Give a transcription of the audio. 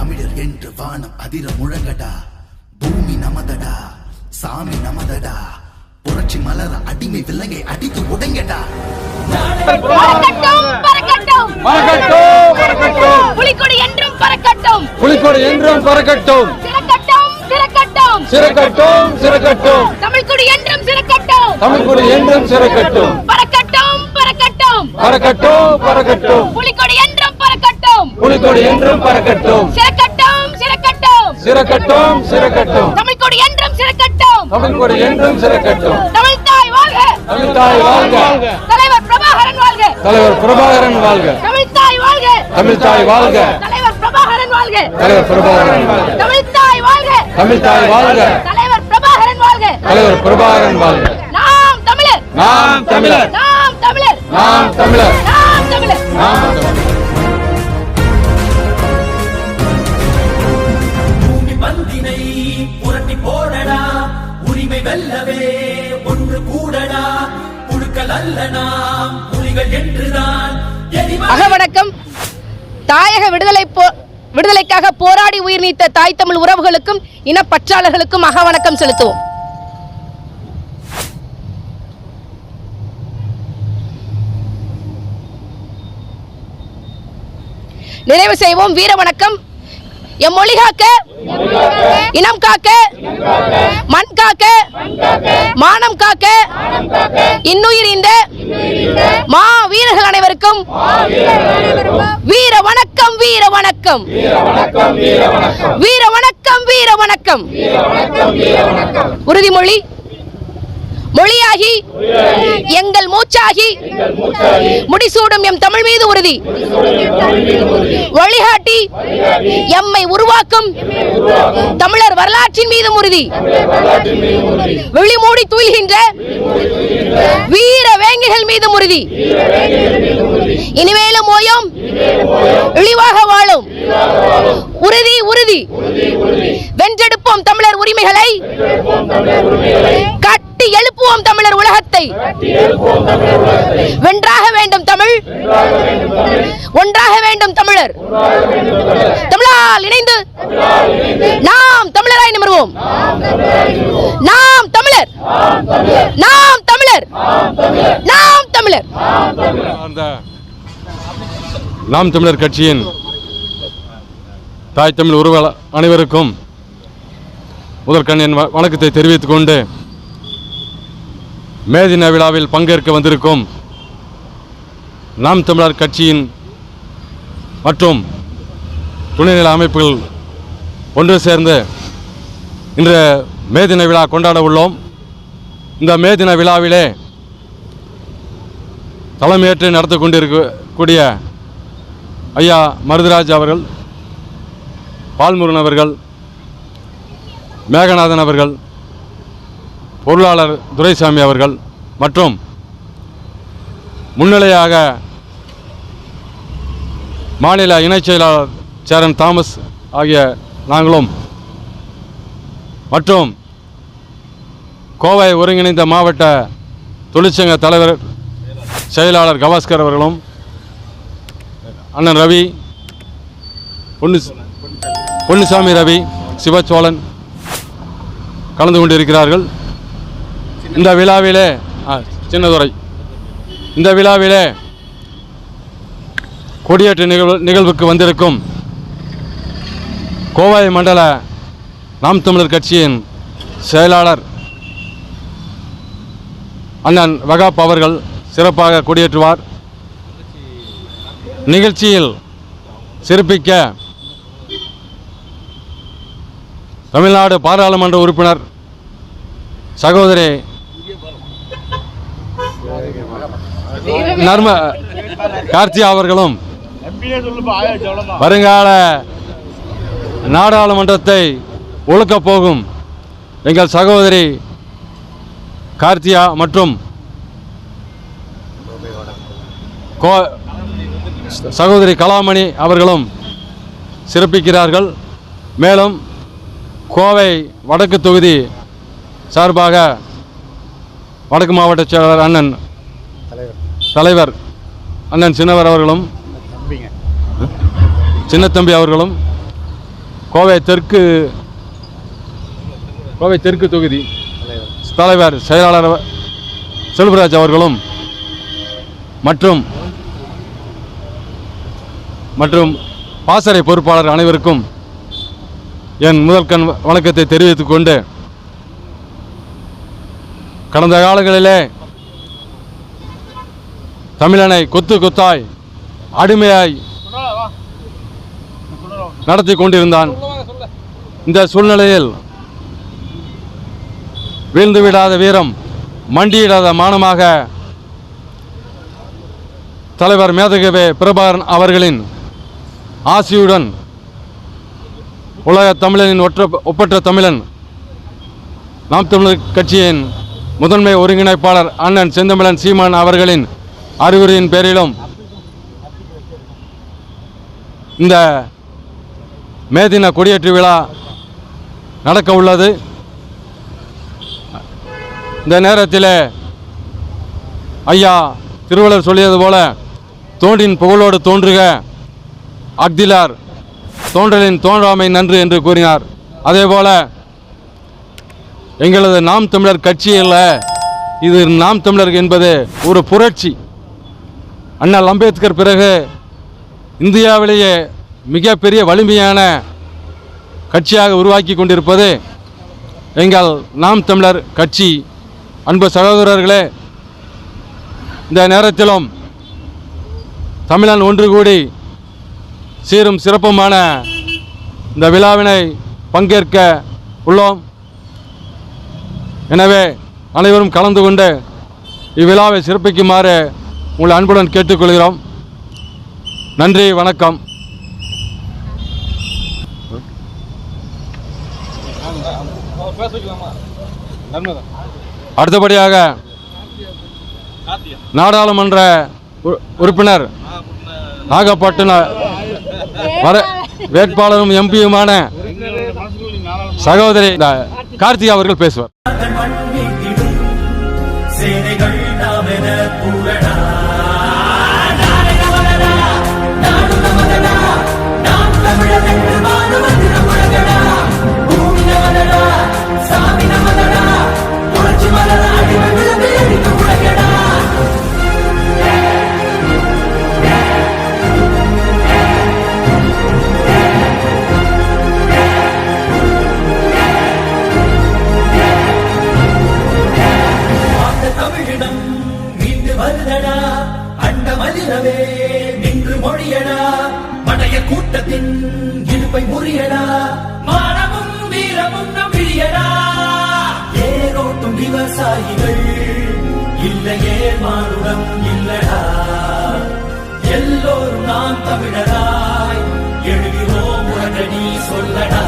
தமிழர் என்று வானம் அதிர முழங்கடா. பூமி நமதடா. சாமி நமதடா. புரட்சி மலர அடிமை விலங்கை அடித்து உடைங்கடா. புலிக்கொடி என்றும் பறக்கட்டும். புலிக்கொடி என்றும் பறக்கட்டும். சிறக்கட்டும் சிறக்கட்டும். சிறக்கட்டும் சிறக்கட்டும். தமிழ்குடி என்றும் சிறக்கட்டும். தமிழ்குடி என்றும் சிறக்கட்டும். பறக்கட்டும் பறக்கட்டும். பறக்கட்டும் பறக்கட்டும். புலிக்கொடி புலிக்கொடி என்றும் பறக்கட்டும். சிறக்கட்டும் சிறக்கட்டும். சிறக்கட்டும் சிறக்கட்டும். தமிழ்கொடி என்றும் சிறக்கட்டும். தமிழ்கொடி என்றும் சிறக்கட்டும். தமிழ் தாய் வாழ்க. தமிழ் தாய் வாழ்க. தலைவர் பிரபாகரன் வாழ்க. தலைவர் பிரபாகரன் வாழ்க. தமிழ் தாய் வாழ்க. தமிழ் தாய் வாழ்க. தலைவர் பிரபாகரன் வாழ்க. தலைவர் பிரபாகரன் வாழ்க. தமிழ் தாய் வாழ்க. தமிழ் தாய் வாழ்க. தலைவர் பிரபாகரன் வாழ்க. தலைவர் பிரபாகரன் வாழ்க. நாம் தமிழர் நாம் தமிழர். நாம் தமிழர். நாம் தமிழர். நாம் தமிழர். தாயக விடுதலை போ விடுதலைக்காக போராடி உயிர் நீத்த தாய் தமிழ் உறவுகளுக்கும் இனப்பற்றாளர்களுக்கும் அகவணக்கம் செலுத்துவோம். நிறைவு செய்வோம். வீர வணக்கம். எம் மொழி காக்க இனம் காக்க மண் காக்க மானம் காக்க இன்னுயிர் இந்த மா வீரர்கள் அனைவருக்கும் வீர வணக்கம் வீர வணக்கம். வீர வணக்கம் வீர வணக்கம். உறுதிமொழி மொழியாகி எங்கள் மூச்சாகி முடிசூடும் எம் தமிழ் மீது உறுதி. வழிகாட்டி எம்மை உருவாக்கும் தமிழர் வரலாற்றின் மீதும் உறுதி. விழிமூடி தூய்கின்ற வீர வேங்கைகள் மீதும் உறுதி. இனிமேலும் ஓயும் இழிவாக வாழும். உறுதி உறுதி. வென்றெடுப்போம் தமிழர் உரிமைகளை. காட்டு எழுப்புவோம் தமிழர் உலகத்தை. வென்றாக வேண்டும் தமிழ். ஒன்றாக வேண்டும் தமிழர். தமிழால் இணைந்து நாம் தமிழராய் நிமிர்வோம். நாம் தமிழர். நாம் தமிழர். நாம் தமிழர். நாம் தமிழர் கட்சியின் தாய் தமிழ் உருவ அனைவருக்கும் முதற்கண் என் வணக்கத்தை தெரிவித்துக் கொண்டு மே தின விழாவில் பங்கேற்க வந்திருக்கும் நாம் தமிழர் கட்சியின் மற்றும் துணைநிலை அமைப்புகள் ஒன்று சேர்ந்து இன்று மே தின விழா கொண்டாட உள்ளோம். இந்த மே தின விழாவிலே தலைமையேற்று நடத்தி கொண்டிருக்கக்கூடிய ஐயா மருதுராஜ் அவர்கள் பால்முருகன் அவர்கள் மேகநாதன் அவர்கள் பொருளாளர் துரைசாமி அவர்கள் மற்றும் முன்னிலையாக மாநில இணைச் செயலாளர் சேரன் தாமஸ் ஆகிய நாங்களும் மற்றும் கோவை ஒருங்கிணைந்த மாவட்ட தொழிற்சங்க தலைவர் செயலாளர் கவாஸ்கர் அவர்களும் அண்ணன் ரவி பொன்னு பொன்னுசாமி ரவி சிவச்சோழன் கலந்து கொண்டிருக்கிறார்கள். இந்த விழாவிலே சின்னதுரை இந்த விழாவிலே கொடியேற்ற நிகழ்வு நிகழ்வுக்கு வந்திருக்கும் கோவை மண்டல நாம் தமிழர் கட்சியின் செயலாளர் அண்ணன் வகாப் அவர்கள் சிறப்பாக கொடியேற்றுவார். நிகழ்ச்சியில் சிறப்பிக்க தமிழ்நாடு பாராளுமன்ற உறுப்பினர் சகோதரி நர்ம கார்த்தியா அவர்களும் வருங்கால நாடாளுமன்றத்தை ஒழுக்கப் போகும் எங்கள் சகோதரி கார்த்தியா மற்றும் கோ சகோதரி கலாமணி அவர்களும் சிறப்பிக்கிறார்கள். மேலும் கோவை வடக்கு தொகுதி சார்பாக வடக்கு மாவட்ட செயலாளர் அண்ணன் தலைவர் அண்ணன் சின்னவர் அவர்களும் சின்னத்தம்பி அவர்களும் கோவை தெற்கு கோவை தெற்கு தொகுதி தலைவர் செயலாளர் செல்வராஜ் அவர்களும் மற்றும் மற்றும் பாசறை பொறுப்பாளர் அனைவருக்கும் என் முதற்கண் வணக்கத்தை தெரிவித்துக் கொண்டு கடந்த காலங்களிலே தமிழனை கொத்து கொத்தாய் அடிமையாய் நடத்தி கொண்டிருந்தான். இந்த சூழ்நிலையில் வீழ்ந்து விடாத வீரம் மண்டியிடாத மானமாக தலைவர் மேதகவே பிரபாகரன் அவர்களின் ஆசியுடன் உலக தமிழனின் ஒற்ற ஒப்பற்ற தமிழன் நாம் தமிழர் கட்சியின் முதன்மை ஒருங்கிணைப்பாளர் அண்ணன் செந்தமிழன் சீமான் அவர்களின் அறிகுறியின் பேரிலும் இந்த மேதின கொடியேற்று விழா நடக்க உள்ளது. இந்த நேரத்தில் ஐயா திருவள்ளுவர் சொல்லியது போல தோன்றின் புகழோடு தோன்றுக. அக்திலார் தோன்றலின் தோன்றாமை நன்று என்று கூறினார். அதேபோல எங்களது நாம் தமிழர் கட்சி அல்ல இது நாம் தமிழர் என்பது ஒரு புரட்சி. அண்ணல் அம்பேத்கர் பிறகு இந்தியாவிலேயே மிகப்பெரிய வலிமையான கட்சியாக உருவாக்கி கொண்டிருப்பது எங்கள் நாம் தமிழர் கட்சி. அன்பு சகோதரர்களே இந்த நேரத்திலும் தமிழன் ஒன்று கூடி சீரும் சிறப்புமான இந்த விழாவினை பங்கேற்க உள்ளோம். எனவே அனைவரும் கலந்து கொண்டு இவ்விழாவை சிறப்பிக்குமாறு உங்களை அன்புடன் கேட்டுக்கொள்கிறோம். நன்றி வணக்கம். அடுத்தபடியாக நாடாளுமன்ற உறுப்பினர் நாகப்பட்டினம் வர வேட்பாளரும் எம்பியுமான சகோதரி கார்த்திகா அவர்கள் பேசுவார். விவசாயிகள் இல்லையே மானுடம் இல்லடா. எல்லோரும் நாம் தமிழராய். எழுகிறோம் உடனடி சொல்லடா.